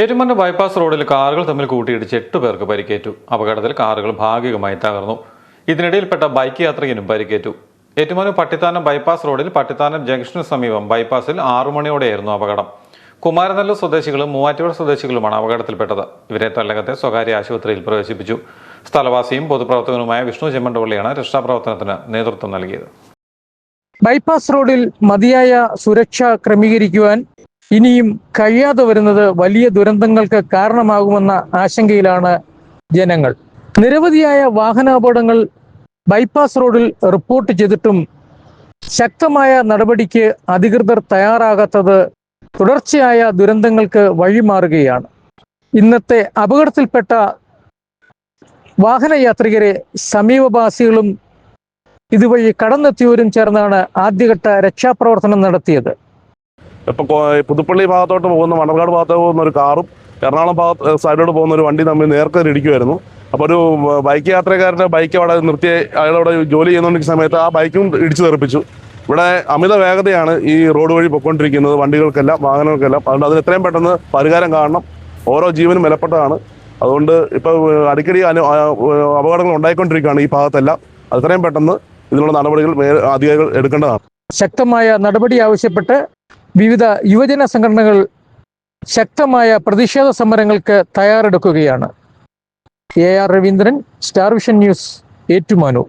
Ettumanoor bypass റോഡിൽ കാറുകൾ തമ്മിൽ കൂട്ടിയിടിച്ച് എട്ട് പേർക്ക് പരിക്കേറ്റു. അപകടത്തിൽ കാറുകൾ ഭാഗികമായി തകർന്നു. ഇതിനിടയിൽപ്പെട്ട ബൈക്ക് യാത്രികനും പരിക്കേറ്റു. ഏറ്റുമാനൂർ പട്ടിത്താനം ബൈപ്പാസ് റോഡിൽ പട്ടിത്താനം ജംഗ്ഷന് സമീപം ബൈപ്പാസിൽ ആറു മണിയോടെയായിരുന്നു അപകടം. കുമാരനല്ലൂർ സ്വദേശികളും മൂവാറ്റുപുഴ സ്വദേശികളുമാണ് അപകടത്തിൽപ്പെട്ടത്. ഇവരെ തല്ലകത്തെ സ്വകാര്യ ആശുപത്രിയിൽ പ്രവേശിപ്പിച്ചു. സ്ഥലവാസിയും പൊതുപ്രവർത്തകനുമായ വിഷ്ണു ചെമ്മണ്ടപള്ളിയാണ് രക്ഷാപ്രവർത്തനത്തിന് നേതൃത്വം നൽകിയത്. ബൈപ്പാസ് റോഡിൽ മതിയായ സുരക്ഷ ക്രമീകരിക്കുവാൻ ഇനിയും കഴിയാതെ വരുന്നത് വലിയ ദുരന്തങ്ങൾക്ക് കാരണമാകുമെന്ന ആശങ്കയിലാണ് ജനങ്ങൾ. നിരവധിയായ വാഹനാപകടങ്ങൾ ബൈപ്പാസ് റോഡിൽ റിപ്പോർട്ട് ചെയ്തിട്ടും ശക്തമായ നടപടിക്ക് അധികൃതർ തയ്യാറാകാത്തത് തുടർച്ചയായ ദുരന്തങ്ങൾക്ക് വഴിമാറുകയാണ്. ഇന്നത്തെ അപകടത്തിൽപ്പെട്ട വാഹനയാത്രികരെ സമീപവാസികളും ഇതുവഴി കടന്നെത്തിയവരും ചേർന്നാണ് ആദ്യഘട്ട രക്ഷാപ്രവർത്തനം നടത്തിയത്. ഇപ്പൊ പുതുപ്പള്ളി ഭാഗത്തോട്ട് പോകുന്ന മണർകാട് ഭാഗത്തോട്ട് പോകുന്ന ഒരു കാറും എറണാകുളം ഭാഗത്ത് സൈഡിലോട്ട് പോകുന്ന ഒരു വണ്ടി തമ്മിൽ നേർക്കൊരു ഇടിക്കുമായിരുന്നു അപ്പോൾ ഒരു ബൈക്ക് യാത്രക്കാരന്റെ ബൈക്ക് അവിടെ നിർത്തി അയാളവിടെ ജോലി ചെയ്യുന്നുണ്ടെങ്കിൽ സമയത്ത് ആ ബൈക്കും ഇടിച്ചു തെറിപ്പിച്ചു. ഇവിടെ അമിത വേഗതയാണ് ഈ റോഡ് വഴി പൊയ്ക്കൊണ്ടിരിക്കുന്നത് വണ്ടികൾക്കെല്ലാം വാഹനങ്ങൾക്കെല്ലാം. അതുകൊണ്ട് അതിന് എത്രയും പെട്ടെന്ന് പരിഹാരം കാണണം. ഓരോ ജീവനും വിലപ്പെട്ടതാണ്. അതുകൊണ്ട് ഇപ്പോൾ അടിക്കടി അനു അപകടങ്ങൾ ഉണ്ടായിക്കൊണ്ടിരിക്കുകയാണ് ഈ ഭാഗത്തെല്ലാം. അത് എത്രയും പെട്ടെന്ന് ഇതിനുള്ള നടപടികൾ അധികാരികൾ എടുക്കേണ്ടതാണ്. ശക്തമായ നടപടി ആവശ്യപ്പെട്ട് വിവിധ യുവജന സംഘടനകൾ ശക്തമായ പ്രതിഷേധ സമരങ്ങൾക്ക് തയ്യാറെടുക്കുകയാണ്. A R Raveendran Star Vision News Ettumanoor.